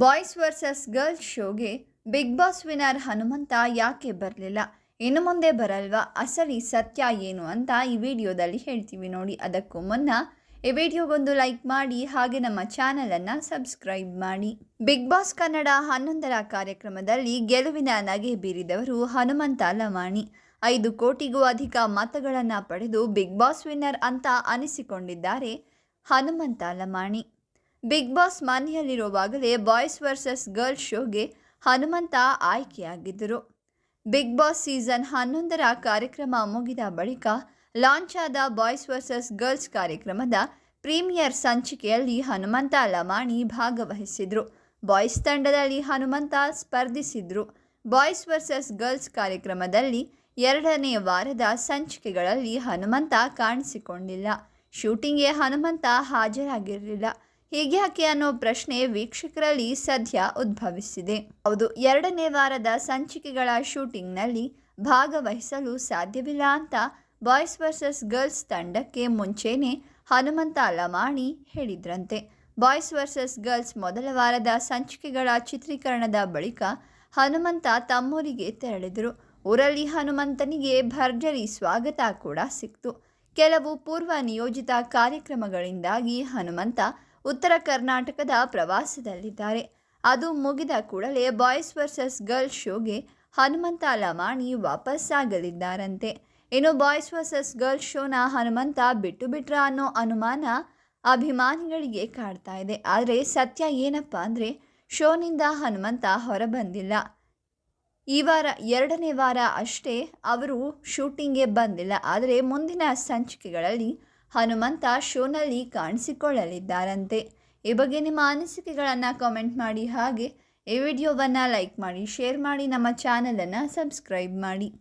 Boys versus girls ಶೋಗೆ Bigg Boss winner Hanumantha ಯಾಕೆ ಬರಲಿಲ್ಲ? ಇನ್ನು ಮುಂದೆ ಬರಲ್ವಾ? ಅಸಲಿ ಸತ್ಯ ಏನು ಅಂತ ಈ ವಿಡಿಯೋದಲ್ಲಿ ಹೇಳ್ತೀವಿ ನೋಡಿ. ಅದಕ್ಕೂ ಮುನ್ನ ಈ ವಿಡಿಯೋಗೊಂದು ಲೈಕ್ ಮಾಡಿ, ಹಾಗೆ ನಮ್ಮ ಚಾನಲನ್ನು ಸಬ್ಸ್ಕ್ರೈಬ್ ಮಾಡಿ. ಬಿಗ್ ಬಾಸ್ ಕನ್ನಡ ಹನ್ನೊಂದರ ಕಾರ್ಯಕ್ರಮದಲ್ಲಿ ಗೆಲುವಿನ ನಗೆ ಬೀರಿದವರು ಹನುಮಂತ ಲವಾಣಿ. ಐದು ಕೋಟಿಗೂ ಅಧಿಕ ಮತಗಳನ್ನು ಪಡೆದು ಬಿಗ್ ಬಾಸ್ ವಿನ್ನರ್ ಅಂತ ಅನಿಸಿಕೊಂಡಿದ್ದಾರೆ ಹನುಮಂತ ಲಮಾಣಿ ಬಿಗ್ ಬಾಸ್ ಮನೆಯಲ್ಲಿರುವಾಗಲೇ ಬಾಯ್ಸ್ ವರ್ಸಸ್ ಗರ್ಲ್ಸ್ ಶೋಗೆ ಹನುಮಂತ ಆಯ್ಕೆಯಾಗಿದ್ದರು. ಬಿಗ್ ಬಾಸ್ ಸೀಸನ್ ಹನ್ನೊಂದರ ಕಾರ್ಯಕ್ರಮ ಮುಗಿದ ಬಳಿಕ ಲಾಂಚ್ ಆದ ಬಾಯ್ಸ್ ವರ್ಸಸ್ ಗರ್ಲ್ಸ್ ಕಾರ್ಯಕ್ರಮದ ಪ್ರೀಮಿಯರ್ ಸಂಚಿಕೆಯಲ್ಲಿ ಹನುಮಂತ ಲಮಾಣಿ ಭಾಗವಹಿಸಿದರು. ಬಾಯ್ಸ್ ತಂಡದಲ್ಲಿ ಹನುಮಂತ ಸ್ಪರ್ಧಿಸಿದರು. ಬಾಯ್ಸ್ ವರ್ಸಸ್ ಗರ್ಲ್ಸ್ ಕಾರ್ಯಕ್ರಮದಲ್ಲಿ ಎರಡನೇ ವಾರದ ಸಂಚಿಕೆಗಳಲ್ಲಿ ಹನುಮಂತ ಕಾಣಿಸಿಕೊಂಡಿಲ್ಲ. ಶೂಟಿಂಗ್ಗೆ ಹನುಮಂತ ಹಾಜರಾಗಿರಲಿಲ್ಲ. ಹೀಗ್ಯಾಕೆ ಅನ್ನೋ ಪ್ರಶ್ನೆ ವೀಕ್ಷಕರಲ್ಲಿ ಸದ್ಯ ಉದ್ಭವಿಸಿದೆ. ಹೌದು, ಎರಡನೇ ವಾರದ ಸಂಚಿಕೆಗಳ ಶೂಟಿಂಗ್ನಲ್ಲಿ ಭಾಗವಹಿಸಲು ಸಾಧ್ಯವಿಲ್ಲ ಅಂತ ಬಾಯ್ಸ್ ವರ್ಸಸ್ ಗರ್ಲ್ಸ್ ತಂಡಕ್ಕೆ ಮುಂಚೆನೆ ಹನುಮಂತ ಲಮಾಣಿ ಹೇಳಿದ್ರಂತೆ. ಬಾಯ್ಸ್ ವರ್ಸಸ್ ಗರ್ಲ್ಸ್ ಮೊದಲ ವಾರದ ಸಂಚಿಕೆಗಳ ಚಿತ್ರೀಕರಣದ ಬಳಿಕ ಹನುಮಂತ ತಮ್ಮೂರಿಗೆ ತೆರಳಿದರು. ಊರಲ್ಲಿ ಹನುಮಂತನಿಗೆ ಭರ್ಜರಿ ಸ್ವಾಗತ ಕೂಡ ಸಿಕ್ತು. ಕೆಲವು ಪೂರ್ವ ನಿಯೋಜಿತ ಕಾರ್ಯಕ್ರಮಗಳಿಂದಾಗಿ ಹನುಮಂತ ಉತ್ತರ ಕರ್ನಾಟಕದ ಪ್ರವಾಸದಲ್ಲಿದ್ದಾರೆ. ಅದು ಮುಗಿದ ಕೂಡಲೇ ಬಾಯ್ಸ್ ವರ್ಸಸ್ ಗರ್ಲ್ಸ್ ಶೋಗೆ ಹನುಮಂತ ಲಮಾಣಿ ವಾಪಸ್ಸಾಗಲಿದ್ದಾರಂತೆ ಇನ್ನು ಬಾಯ್ಸ್ ವರ್ಸಸ್ ಗರ್ಲ್ಸ್ ಶೋನ ಹನುಮಂತ ಬಿಟ್ಟು ಬಿಟ್ರ ಅನ್ನೋ ಅನುಮಾನ ಅಭಿಮಾನಿಗಳಿಗೆ ಕಾಡ್ತಾ ಇದೆ. ಆದರೆ ಸತ್ಯ ಏನಪ್ಪ ಅಂದರೆ ಶೋನಿಂದ ಹನುಮಂತ ಹೊರಬಂದಿಲ್ಲ. ಈ ವಾರ ಎರಡನೇ ವಾರ ಅಷ್ಟೇ ಅವರು ಶೂಟಿಂಗ್ಗೆ ಬಂದಿಲ್ಲ. ಆದರೆ ಮುಂದಿನ ಸಂಚಿಕೆಗಳಲ್ಲಿ ಹನುಮಂತ ಶೋನಲ್ಲಿ ಕಾಣಿಸಿಕೊಳ್ಳಲಿದ್ದಾರಂತೆ. ಈ ಬಗ್ಗೆ ನಿಮ್ಮ ಅನಿಸಿಕೆಗಳನ್ನು ಕಾಮೆಂಟ್ ಮಾಡಿ, ಹಾಗೆ ಈ ವಿಡಿಯೋವನ್ನು ಲೈಕ್ ಮಾಡಿ ಶೇರ್ ಮಾಡಿ, ನಮ್ಮ ಚಾನಲನ್ನು ಸಬ್ಸ್ಕ್ರೈಬ್ ಮಾಡಿ.